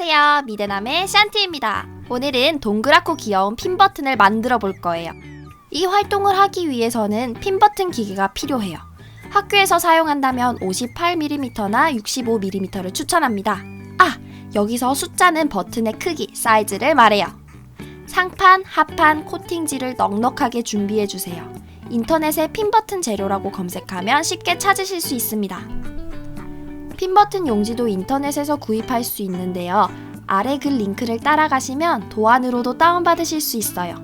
안녕하세요. 미대남의 샨티입니다. 오늘은 동그랗고 귀여운 핀 버튼을 만들어 볼 거예요. 이 활동을 하기 위해서는 핀 버튼 기계가 필요해요. 학교에서 사용한다면 58mm나 65mm를 추천합니다. 아, 여기서 숫자는 버튼의 크기, 사이즈를 말해요. 상판, 하판, 코팅지를 넉넉하게 준비해 주세요. 인터넷에 핀 버튼 재료라고 검색하면 쉽게 찾으실 수 있습니다. 핀 버튼 용지도 인터넷에서 구입할 수 있는데요. 아래 글 링크를 따라가시면 도안으로도 다운받으실 수 있어요.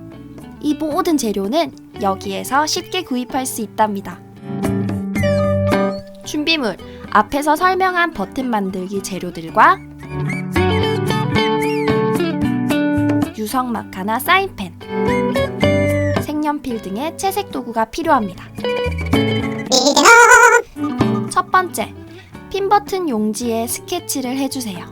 이 모든 재료는 여기에서 쉽게 구입할 수 있답니다. 준비물 앞에서 설명한 버튼 만들기 재료들과 유성 마카나 사인펜, 색연필 등의 채색 도구가 필요합니다. 첫 번째, 핀 버튼 용지에 스케치를 해주세요.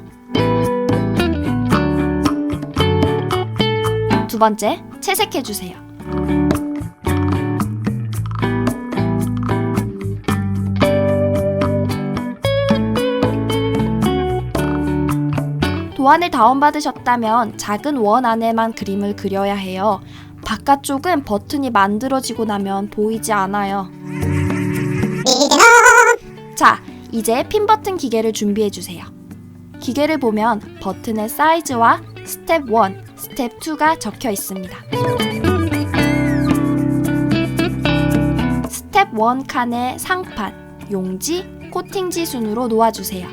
두 번째, 채색해주세요. 도안을 다운받으셨다면 작은 원 안에만 그림을 그려야 해요. 바깥쪽은 버튼이 만들어지고 나면 보이지 않아요. 자, 이제 핀 버튼 기계를 준비해 주세요. 기계를 보면 버튼의 사이즈와 스텝 1, 스텝 2가 적혀 있습니다. 스텝 1 칸에 상판, 용지, 코팅지 순으로 놓아주세요.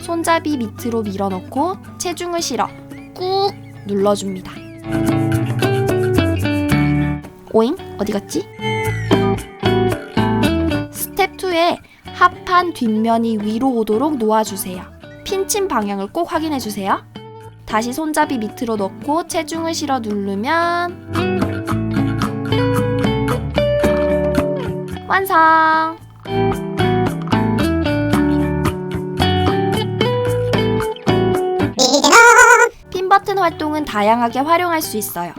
손잡이 밑으로 밀어넣고 체중을 실어 꾹 눌러줍니다. 오잉? 어디 갔지? 합판 뒷면이 위로 오도록 놓아주세요. 핀친 방향을 꼭 확인해주세요. 다시 손잡이 밑으로 넣고 체중을 실어 누르면 완성! 핀 버튼 활동은 다양하게 활용할 수 있어요.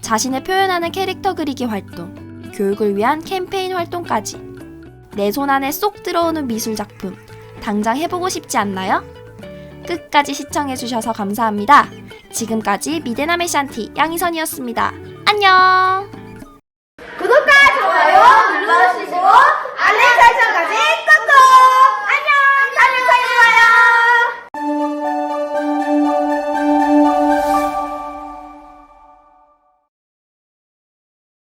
자신을 표현하는 캐릭터 그리기 활동, 교육을 위한 캠페인 활동까지. 내 손 안에 쏙 들어오는 미술 작품. 당장 해보고 싶지 않나요? 끝까지 시청해주셔서 감사합니다. 지금까지 미대남의 샨티 양희선이었습니다. 안녕!